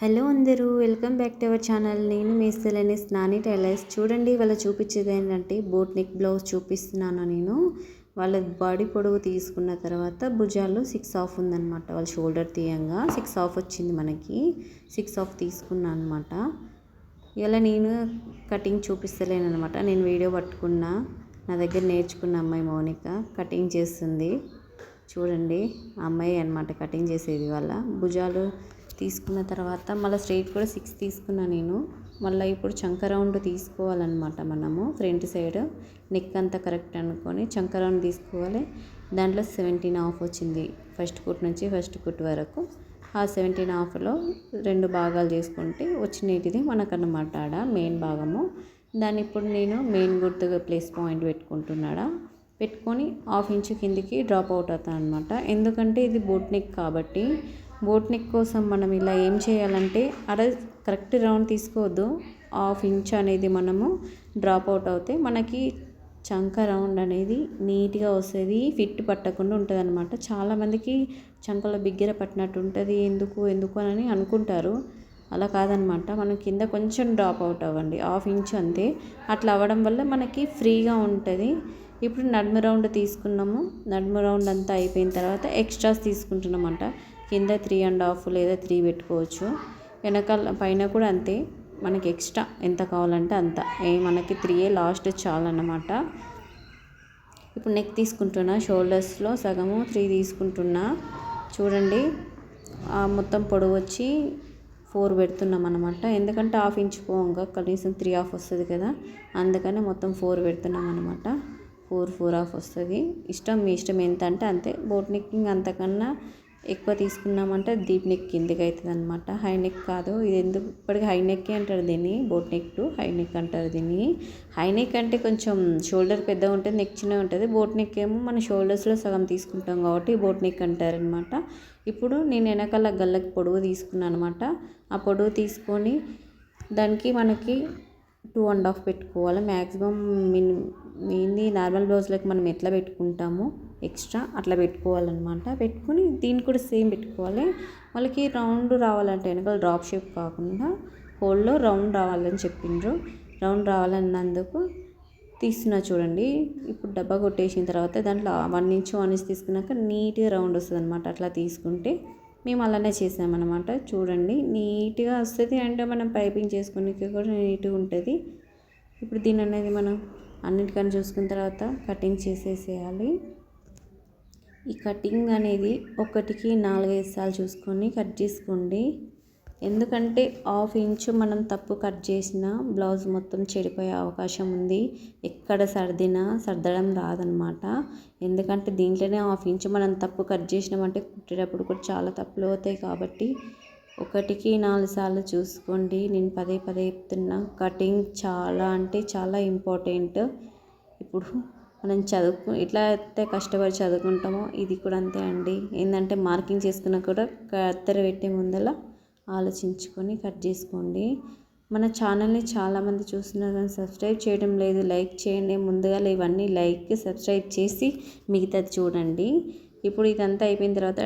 Hello అందరూ welcome back to our channel. నేను మేస్తలేని స్నాని టైలర్స్. చూడండి వాళ్ళ చూపించేది ఏంటంటే బోట్ నెక్ బ్లౌజ్ చూపిస్తున్నాను నేను. వాళ్ళ బాడీ పొడవు తీసుకున్న తర్వాత భుజాలు సిక్స్ ఆఫ్ ఉందన్నమాట. వాళ్ళ షోల్డర్ తీయంగా సిక్స్ ఆఫ్ వచ్చింది మనకి. సిక్స్ ఆఫ్ తీసుకున్నాను అనమాట ఇలా నేను కటింగ్ చూపిస్తలేను అనమాట నేను వీడియో పట్టుకున్నా. నా దగ్గర నేర్చుకున్న అమ్మాయి మౌనిక కటింగ్ చేస్తుంది. చూడండి అమ్మాయి అనమాట కటింగ్ చేసేది వాళ్ళ భుజాలు తీసుకున్న తర్వాత మళ్ళీ స్ట్రైట్ కూడా సిక్స్ తీసుకున్నా నేను. మళ్ళీ ఇప్పుడు చంక రౌండ్ తీసుకోవాలన్నమాట మనము ఫ్రంట్ సైడ్. నెక్ అంతా కరెక్ట్ అనుకొని చంక రౌండ్ తీసుకోవాలి. దాంట్లో సెవెంటీన్ ఆఫ్ వచ్చింది ఫస్ట్ కుట్ నుంచి ఫస్ట్ కుట్ వరకు. ఆ సెవెంటీన్ హాఫ్లో రెండు భాగాలు చేసుకుంటే వచ్చినటిది మనకన్నమాట ఆడ మెయిన్ భాగము. దాన్ని ఇప్పుడు నేను మెయిన్ గుర్తుగా ప్లేస్ పాయింట్ పెట్టుకుంటున్నాడా? పెట్టుకొని హాఫ్ ఇంచు కిందికి డ్రాప్ అవుట్ అవుతాను అనమాట ఎందుకంటే ఇది బోట్ నెక్ కాబట్టి బోట్ నెక్ కోసం మనం ఇలా ఏం చేయాలంటే అర కరెక్ట్ రౌండ్ తీసుకోవద్దు. హాఫ్ ఇంచ్ అనేది మనము డ్రాప్ అవుట్ అవుతే మనకి చంక రౌండ్ అనేది నీట్గా వస్తుంది ఫిట్ పట్టకుండా ఉంటుంది అనమాట చాలామందికి చంకలో బిగ్గర పట్టినట్టు ఉంటుంది. ఎందుకు ఎందుకు అని అనుకుంటారు. అలా కాదనమాట మనం కింద కొంచెం డ్రాప్ అవుట్ అవ్వండి. హాఫ్ ఇంచ్ అంతే. అట్లా అవ్వడం వల్ల మనకి ఫ్రీగా ఉంటుంది. ఇప్పుడు నడుము రౌండ్ తీసుకున్నాము. నడుము రౌండ్ అంతా అయిపోయిన తర్వాత ఎక్స్ట్రాస్ తీసుకుంటున్నామంట. కింద త్రీ అండ్ హాఫ్ లేదా త్రీ పెట్టుకోవచ్చు. వెనకాల పైన కూడా అంతే. మనకి ఎక్స్ట్రా ఎంత కావాలంటే అంత. ఏ మనకి త్రీయే లాస్ట్ చాలన్నమాట. ఇప్పుడు నెక్ తీసుకుంటున్నా. షోల్డర్స్లో సగము త్రీ తీసుకుంటున్నా. చూడండి. మొత్తం పొడవు వచ్చి ఫోర్ పెడుతున్నాం అనమాట ఎందుకంటే హాఫ్ ఇంచ్ పోగా కనీసం త్రీ హాఫ్ వస్తుంది కదా. అందుకని మొత్తం ఫోర్ పెడుతున్నాం అనమాట ఫోర్ ఫోర్ ఆఫ్ వస్తుంది. ఇష్టం మీ ఇష్టం ఎంత అంటే అంతే. బోట్ నెక్కింగ్ అంతకన్నా ఎక్కువ తీసుకున్నామంటే డీప్ నెక్ కిందకి అవుతుంది అనమాట హై నెక్ కాదు. ఇది ఎందుకు ఇప్పటికి హై నెక్ అంటారు దీన్ని. Boat neck to high neck అంటారు దీన్ని. హై నెక్ అంటే కొంచెం షోల్డర్ పెద్దగా ఉంటుంది నెక్ చిన్నగా ఉంటుంది. బోట్ నెక్ ఏమో మన షోల్డర్స్లో సగం తీసుకుంటాం కాబట్టి బోట్ నెక్ అంటారనమాట ఇప్పుడు నేను వెనకాల గల్లకి పొడవు తీసుకున్నాను అనమాట ఆ పొడవు తీసుకొని దానికి మనకి టూ అండ్ హాఫ్ పెట్టుకోవాలి. మ్యాక్సిమం మిన్ ఏంది నార్మల్ బ్లౌజ్లకు మనం ఎట్లా పెట్టుకుంటామో ఎక్స్ట్రా అట్లా పెట్టుకోవాలన్నమాట. పెట్టుకొని దీన్ని కూడా సేమ్ పెట్టుకోవాలి. వాళ్ళకి రౌండ్ రావాలంటే వెనకాల డ్రాప్ షేప్ కాకుండా హోల్లో రౌండ్ రావాలని చెప్పిండ్రు. రౌండ్ రావాలన్నందుకు తీస్తున్నా చూడండి. ఇప్పుడు డబ్బా కొట్టేసిన తర్వాత దాంట్లో వన్ ఇంచ్ వన్ ఇంచ్ తీసుకున్నాక నీట్గా రౌండ్ వస్తుంది అనమాట అట్లా తీసుకుంటే మేము అలానే చేసామన్నమాట. చూడండి నీట్గా వస్తుంది అండ్ మనం పైపింగ్ చేసుకునే కూడా నీట్గా ఉంటుంది. ఇప్పుడు దీని అనేది మనం అన్నిటికన్నా చూసుకున్న తర్వాత కటింగ్ చేసేసేయాలి. ఈ కటింగ్ అనేది ఒకటికి నాలుగైదు సార్లు చూసుకొని కట్ చేసుకోండి. ఎందుకంటే హాఫ్ ఇంచు మనం తప్పు కట్ చేసిన బ్లౌజ్ మొత్తం చెడిపోయే అవకాశం ఉంది. ఎక్కడ సర్దినా సర్దడం రాదనమాట ఎందుకంటే దీంట్లోనే హాఫ్ ఇంచు మనం తప్పు కట్ చేసినామంటే కుట్టేటప్పుడు కూడా చాలా తప్పులు అవుతాయి కాబట్టి ఒకటికి నాలుగు సార్లు చూసుకోండి. నేను పదే పదే చెప్తున్నా కటింగ్ చాలా అంటే చాలా ఇంపార్టెంట్. ఇప్పుడు మనం చదువుకు ఎట్లా అయితే కష్టపడి చదువుకుంటామో ఇది కూడా అంతే అండి. ఏంటంటే మార్కింగ్ చేసుకున్నా కూడా కత్తెర పెట్టే ముందల ఆలోచించుకొని కట్ చేసుకోండి. మన ఛానల్ని చాలామంది చూస్తున్నారు కానీ సబ్స్క్రైబ్ చేయడం లేదు. లైక్ చేయండి. ముందుగా ఇవన్నీ లైక్ సబ్స్క్రైబ్ చేసి మిగతాది చూడండి. ఇప్పుడు ఇదంతా అయిపోయిన తర్వాత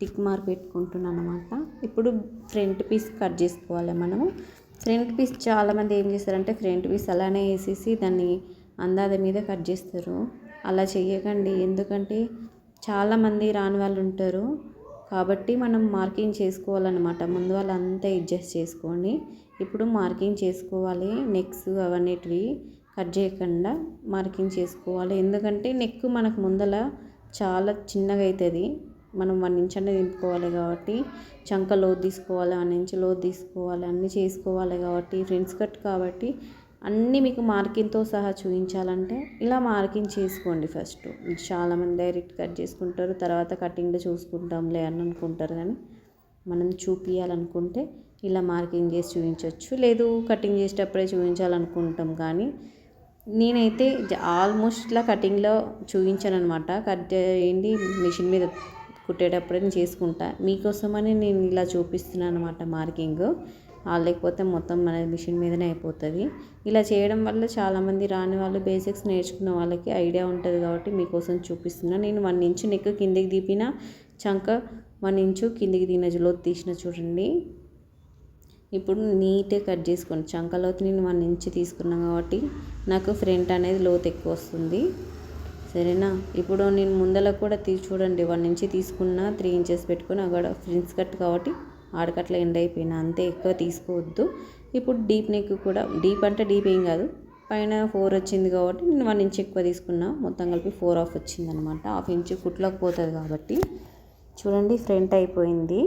టిక్ మార్క్ పెట్టుకుంటున్నాను అనమాట ఇప్పుడు ఫ్రంట్ పీస్ కట్ చేసుకోవాలి మనము. ఫ్రంట్ పీస్ చాలామంది ఏం చేస్తారంటే ఫ్రంట్ పీస్ అలానే వేసేసి దాన్ని అందాద మీద కట్ చేస్తారు. అలా చేయకండి ఎందుకంటే చాలామంది రాని వాళ్ళు ఉంటారు. కాబట్టి మనం మార్కింగ్ చేసుకోవాలన్నమాట. ముందు వాళ్ళంతా అడ్జస్ట్ చేసుకోండి. ఇప్పుడు మార్కింగ్ చేసుకోవాలి. నెక్స్ అవన్నిటివి కట్ చేయకుండా మార్కింగ్ చేసుకోవాలి. ఎందుకంటే నెక్ మనకు ముందల చాలా చిన్నగా అవుతుంది మనం వన్ ఇంచ్ అనేది దింపుకోవాలి కాబట్టి చంక లోతు తీసుకోవాలి వన్ ఇంచ్ లోతు తీసుకోవాలి అన్నీ చేసుకోవాలి కాబట్టి ఫ్రెండ్స్ కట్ కాబట్టి అన్నీ మీకు మార్కింగ్తో సహా చూపించాలంటే ఇలా మార్కింగ్ చేసుకోండి ఫస్ట్. చాలామంది డైరెక్ట్ కట్ చేసుకుంటారు తర్వాత కటింగ్లో చూసుకుంటాంలే అని అనుకుంటారు కానీ మనం చూపించాలనుకుంటే ఇలా మార్కింగ్ చేసి చూపించవచ్చు లేదు కటింగ్ చేసేటప్పుడే చూపించాలనుకుంటాం కానీ నేనైతే ఆల్మోస్ట్ ఇలా కటింగ్లో చూపించాను అనమాట కట్ చేయండి మిషన్ మీద కుట్టేటప్పుడే నేను చేసుకుంటా. మీకోసమని నేను ఇలా చూపిస్తున్నాను అనమాట మార్కింగ్. లేకపోతే మొత్తం మన మిషన్ మీదనే అయిపోతుంది. ఇలా చేయడం వల్ల చాలామంది రాని వాళ్ళు బేసిక్స్ నేర్చుకున్న వాళ్ళకి ఐడియా ఉంటుంది కాబట్టి మీకోసం చూపిస్తున్నాను నేను వన్ ఇంచు నెక్ కిందికి దిపిన చంక వన్ ఇంచు కిందికి దిగిన లోతు తీసిన చూడండి. ఇప్పుడు నీట్గా కట్ చేసుకోండి. చంకలోతు నేను వన్ ఇంచ్ తీసుకున్నాను కాబట్టి నాకు ఫ్రంట్ అనేది లోతు ఎక్కువ వస్తుంది. సరేనా? ఇప్పుడు నేను ముందల కూడా తీ చూడండి. వన్ ఇంచ్ తీసుకున్న త్రీ ఇంచెస్ పెట్టుకుని అక్కడ ఫ్రిన్స్ కట్ కాబట్టి ఆడకట్ల ఎండ్ అయిపోయినా అంతే ఎక్కువ తీసుకోవద్దు. ఇప్పుడు డీప్ నెక్ కూడా డీప్ అంటే డీప్ ఏం కాదు. పైన ఫోర్ వచ్చింది కాబట్టి నేను వన్ ఇంచ్ ఎక్కువ తీసుకున్నా. మొత్తం కలిపి ఫోర్ ఆఫ్ వచ్చింది అనమాట హాఫ్ ఇంచ్ కుట్లోకి పోతుంది కాబట్టి. చూడండి ఫ్రంట్ అయిపోయింది.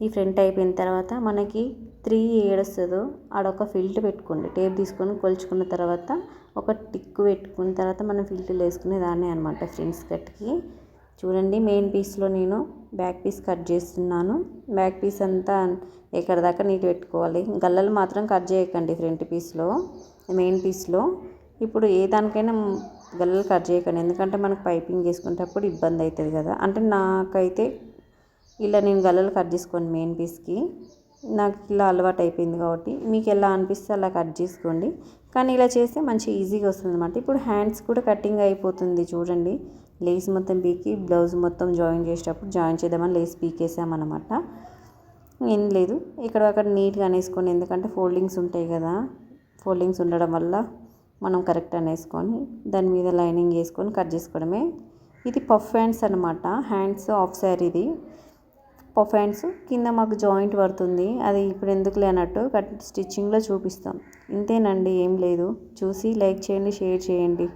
ఈ ఫ్రంట్ అయిపోయిన తర్వాత మనకి త్రీ ఏడొస్తుందో ఆడొక ఫిల్ట్ పెట్టుకోండి. టేప్ తీసుకొని కొలుచుకున్న తర్వాత ఒక టిక్ పెట్టుకున్న తర్వాత మనం ఫిల్ట్లు వేసుకునే దాన్నే అనమాట ఫ్రెండ్స్ కట్కి చూడండి మెయిన్ పీస్లో నేను బ్యాక్ పీస్ కట్ చేస్తున్నాను. బ్యాక్ పీస్ అంతా ఎక్కడ దాకా నీట్ పెట్టుకోవాలి? గల్లలు మాత్రం కట్ చేయకండి ఫ్రంట్ పీస్లో మెయిన్ పీస్లో ఇప్పుడు ఏ దానికైనా గల్లలు కట్ చేయకండి. ఎందుకంటే మనకు పైపింగ్ చేసుకునేటప్పుడు ఇబ్బంది అవుతుంది కదా. అంటే నాకైతే ఇలా నేను గల్లలు కట్ చేసుకోండి మెయిన్ పీస్కి నాకు ఇలా అలవాటు అయిపోయింది కాబట్టి మీకు ఎలా అనిపిస్తే అలా కట్ చేసుకోండి. కానీ ఇలా చేస్తే మంచి ఈజీగా వస్తుంది అనమాట ఇప్పుడు హ్యాండ్స్ కూడా కటింగ్ అయిపోతుంది చూడండి. లేస్ మొత్తం పీకి బ్లౌజ్ మొత్తం జాయిన్ చేసేటప్పుడు జాయిన్ చేద్దామని లేస్ పీకేసామన్నమాట. ఏం లేదు ఇక్కడ అక్కడ నీట్గా అనేసుకొని ఎందుకంటే ఫోల్డింగ్స్ ఉంటాయి కదా ఫోల్డింగ్స్ ఉండడం వల్ల మనం కరెక్ట్ అనేసుకొని దాని మీద లైనింగ్ వేసుకొని కట్ చేసుకోవడమే. ఇది పఫ్ హ్యాండ్స్ అనమాట హ్యాండ్స్ ఆఫ్ శారీది పఫ్ హ్యాండ్స్ కింద మాకు జాయింట్ పడుతుంది అది ఇప్పుడు ఎందుకు లేనట్టు కట్ స్టిచ్చింగ్లో చూపిస్తాం. ఇంతేనండి ఏం లేదు చూసి లైక్ చేయండి షేర్ చేయండి.